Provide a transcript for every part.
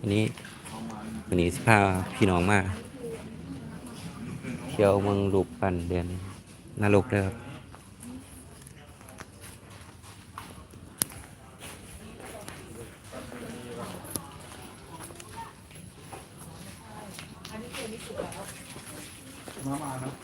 วันนี้วันนี้สิพาพี่น้องมา เที่ยวเมืองลูกปั่นเดือนนรกเด้อครับมามาครับ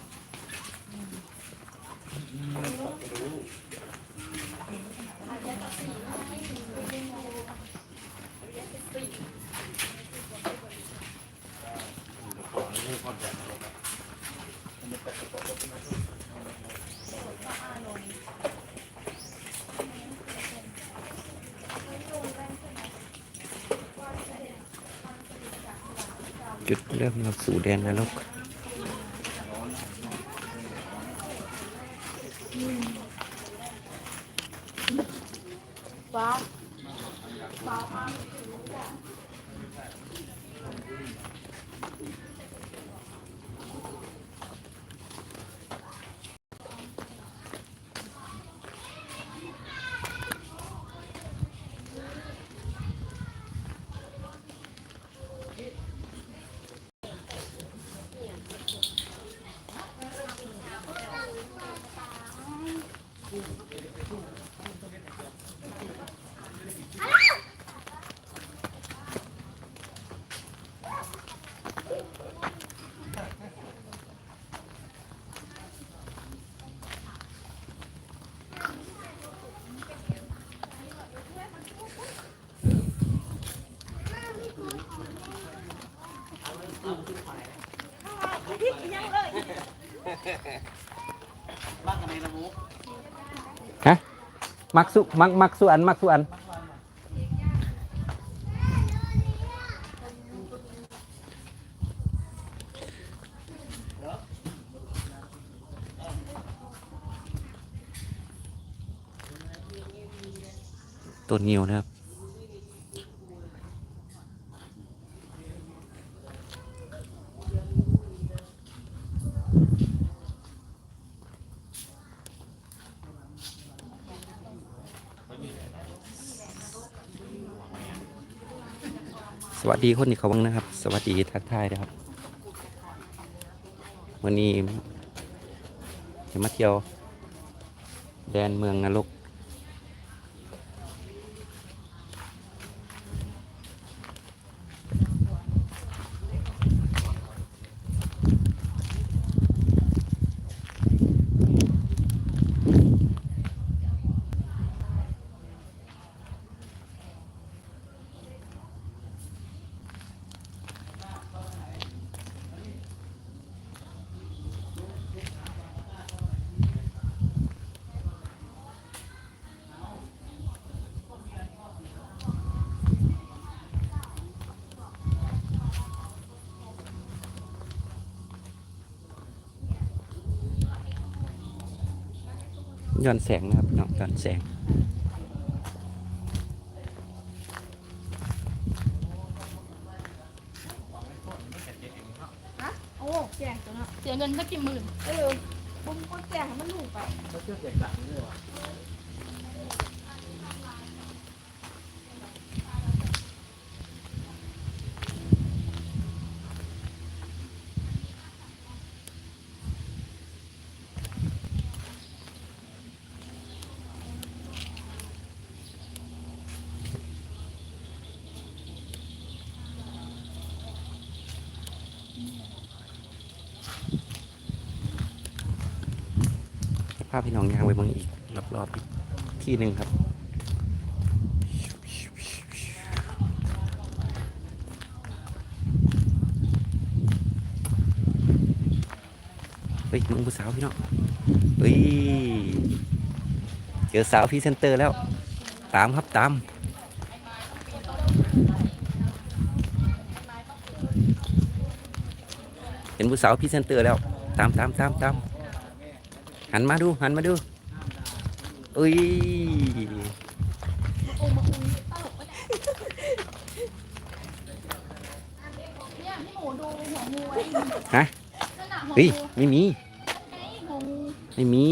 จุดเริ่มมาสู่แดนนรก มักสุมักมักสุอันมักสุอัน ต้นเงียวนะครับ วัสดีคนที่เขาบ้างนะครับ สวัสดีทักทายนะครับ วันนี้จะมาเที่ยว แดนเมืองนรก ย้อนแสงนะครับเนาะย้อนแสงฮะโอ้แจกตัวเนาะเสียเงินสักกี่หมื่นเออบุ้มก็แจกให้มันถูกไป เขาเชื่อเสียงดังเลยวะาพี่น้องยางไปเมืองอีกรอบๆอีกที่หนึ่งครับเฮ้ยมึงผู้สาวพี่น้องเฮ้ยเจอสาวพรีเซนเตอร์แล้ว ตามครับตามเห็นผู้สาวพรีเซนเตอร์แล้ว ตามตามตามตาม หันมาดูหันมาดูอุ้ยฮะเฮ้ยไม่มี ไม่มี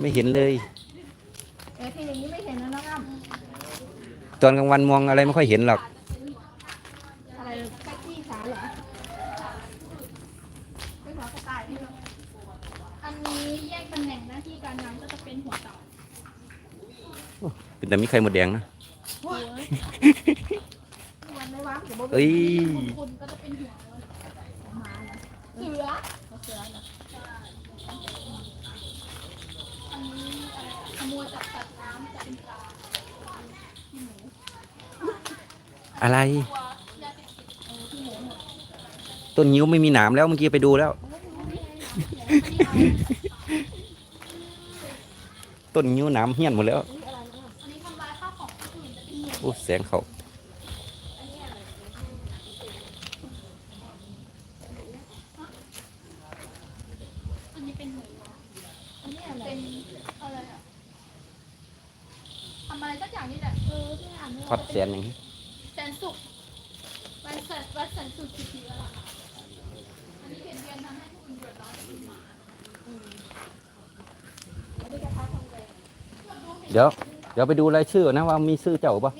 ไม่เห็นเลยตอนกลางวันมองอะไรไม่ค่อยเห็นหรอก อะไรแค่ขี้ขาเหรอเป็นหัวกระต่ายนี่เหรออันนี้แยกตำแหน่งหน้าที่การงานก็จะเป็นหัวเต่า เป็น แต่มีใครหมดแดงนะหัววันไม่ว่างเดี๋ยวบอกเอ้ยของคุณก็จะเป็นหัวหมานะเสือเสือนะอันนี้อะไรขโมยจากสัตว์น้ำจะเป็นปลาอะไรตัวยาเสพติดเออที่หมูหมดต้นงิ้วไม่มีหนามแล้วเมื่อกี้ไปดูแล้ว ต้นงิ้วหนามเหี้ยนหมดแล้ว โอ้แสงเขาทำอะไรสักอย่างนี่แหละเออที่อ่านไม่พัว่าดแสนอย่างนี้แสนสุขวันแสนวันแสนสุขกี่ปีแล้วล่ะอันนี้เขียนเรียนทำให้ผู้อื่นเดือดร้อนหมาเดี๋ยว เดี๋ยวไปดูรายชื่อนะว่ามีชื่อเจ้าปะ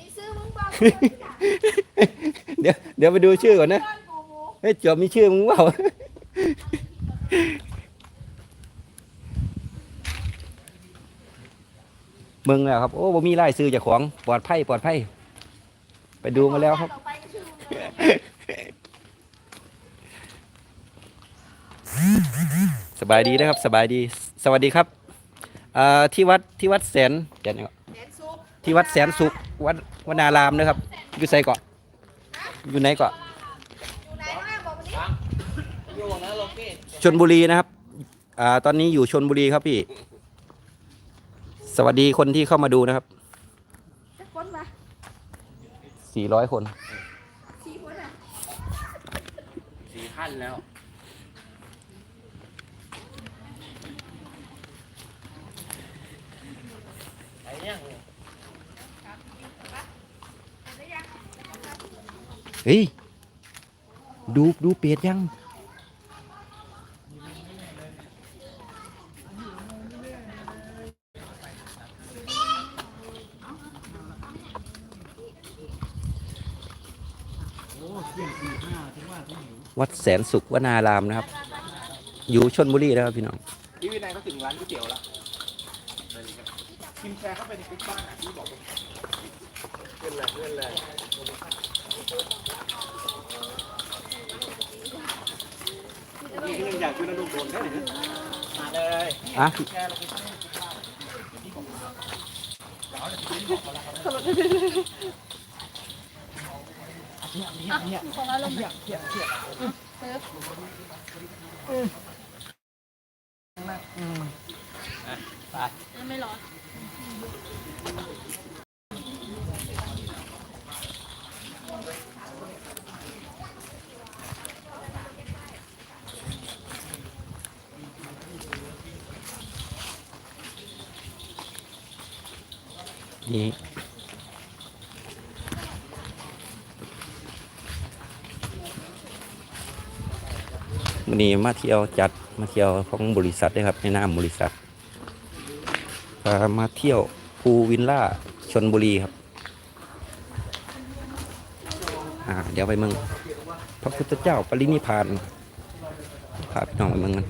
เดี๋ยวเดี๋ยวไปดูชื่อก่อนนะเฮ้ยจอบมีชื่อมึงเปล่ามึงแหละครับ โอ้บ่มีรายชื่อจ้าของปลอดภัยปลอดภัยไปดูมาแล้วครับ สบายดีนะครับ สบายดี สวัสดีครับที่วัดที่วัดแสนเดี๋ยวนะแสนสุขที่วัดแสนสุข วัดวนารามนะครับ อยู่ไสเกาะ อยู่ไหนเกาะอยู่ไหนบ้างบอกมาดิอยู่นะโลเก้ชนบุรีนะครับ อ่า ตอนนี้อยู่ชนบุรีครับพี่ สวัสดีคนที่เข้ามาดูนะครับสักคนมา400คนสี่คนอะสี่ขั้นแล้วไอ้ยัง เฮ้ย ดูดูเปียดยัง วัดแสนสุขวนารามนะครับ อยู่ชนบุรีนะครับพี่น้อง พี่วินัยเขาถึงร้านก๋วยเตี๋ยวแล้วพิมพ์แชร์เข้าไปในกลุ่มบ้านอะที่บอกเพื่อนเลยเพื่อนเลย นี่ก็ยังอยากช่วยนักลงทุนได้หรือมาเลยอะแชร์ลงไปของเราลงมาไม่ร้อน วันนี้มาเที่ยวจัดมาเที่ยวของบริษัทด้วยครับในนามบริษัทมาเที่ยวภูวินล่าชนบุรีครับเดี๋ยวไปเมืองพระพุทธเจ้าปรินิพพานพาพี่น้องไปเมืองกัน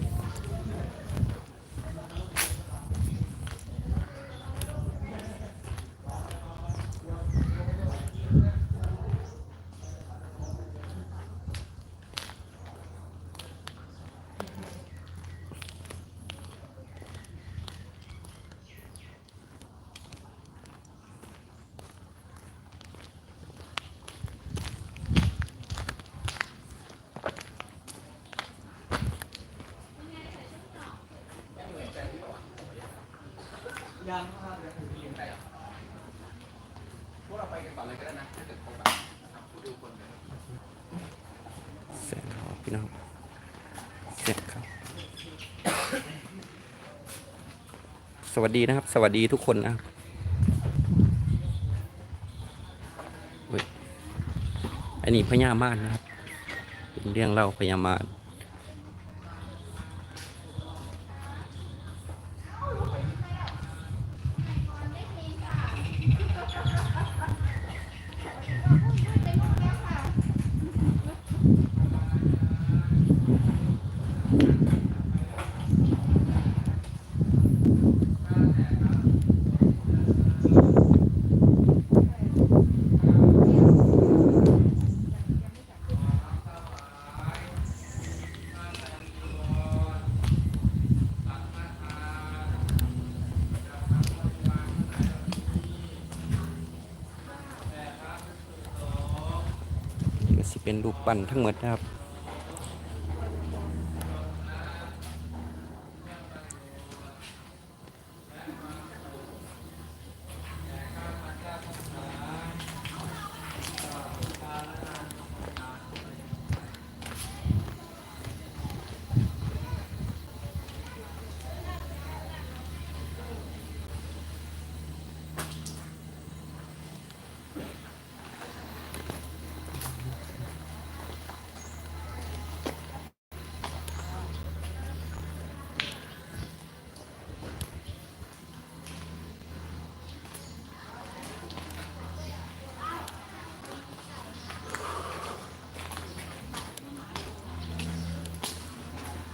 ยังครับเดี๋ยวผมเรียนไปพวกเราไปกันก่อเลยก็ได้นะถ้าเกิดเขาแบบผู้ดูคนเลยแสนขอพี่น้องเสร็จครับ สวัสดีนะครับ สวัสดีทุกคนนะครับอันนี้พญามารนะครับเป็นเรื่องเล่าพญามาร สิเป็นรูปปั้นทั้งหมดนะครับ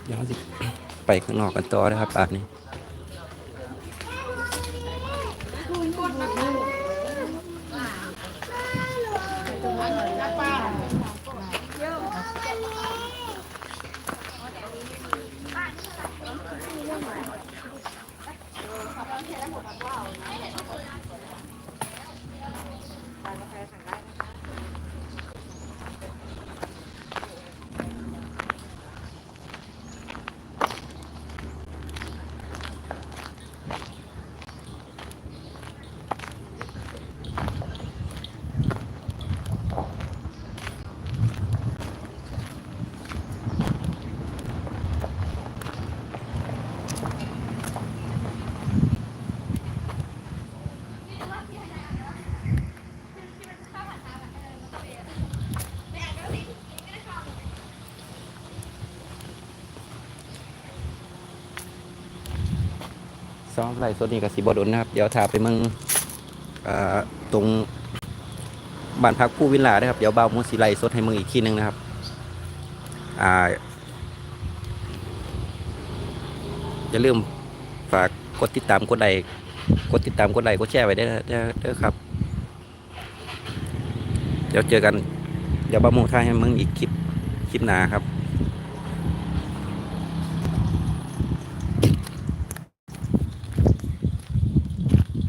เดี๋ยวเราสิไปข้างนอกกันต่อนะครับป่านนี้ ซ้อมไรส่วนนี้กับสีบอดนนะครับ เดี๋ยวถาไปเมืองตรงบ้านพักผู้วิลลานะครับ เดี๋ยวบ่าวมุสีไลฟ์สดให้เมืองอีกทีหนึงนะครับอ่าอย่าลืมฝากกดติดตามกดไลค์กดติดตามกดไลค์กดแชร์ไว้ได้วยนะเด้อเด้อครับ เดี๋ยวเจอกัน เดี๋ยวบ่าวมุถ่ายให้เมืองอีกคลิปคลิปหนาครับ